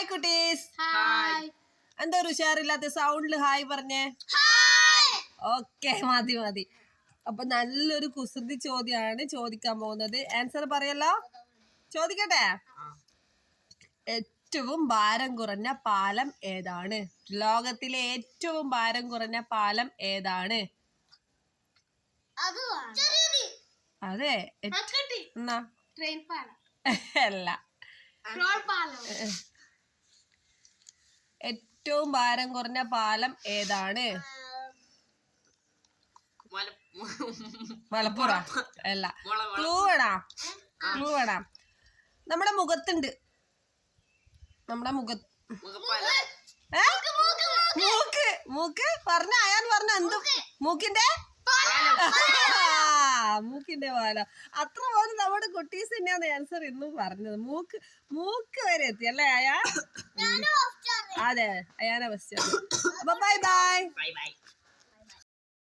Hi കുട്ടീസ്. Hi എന്താ ഒരു ഉഷാറില്ലാത്ത സൗണ്ടിൽ ഹായ് പറഞ്ഞേ. ഓക്കെ മതി മതി. അപ്പൊ നല്ലൊരു കുസൃതി ചോദ്യമാണ് ചോദിക്കാൻ പോകുന്നത്. ആൻസർ പറയല്ലോ? ചോദിക്കട്ടെ? ഏറ്റവും ഭാരം കുറഞ്ഞ പാലം ഏതാണ്? ലോകത്തിലെ ഏറ്റവും ഭാരം കുറഞ്ഞ പാലം ഏതാണ്? അത്. എന്നാ? ട്രെയിൻ പാലം അല്ല ഏറ്റവും ഭാരം കുറഞ്ഞ പാലം ഏതാണ്? മലപ്പുറം. അല്ല. ക്ലൂ വേണാ? ക്ലൂ വേണാ? നമ്മുടെ മുഖത്തുണ്ട്. നമ്മുടെ മുഖത്ത്? മൂക്ക്. മൂക്ക്? പറഞ്ഞ. അയാൻ പറഞ്ഞ. എന്ത്? മൂക്കിന്റെ? മൂക്കിന്റെ പാലം. അത്ര പോലും നമ്മുടെ കുട്ടീസ് തന്നെയാണ് ആൻസർ ഇന്നും പറഞ്ഞത്. മൂക്ക് മൂക്ക് വരെ എത്തി അല്ലേ അയാ അതെ അയാനെ ഫസ്റ്റ് അപ്പൊ ബൈ ബൈ ബൈ ബൈ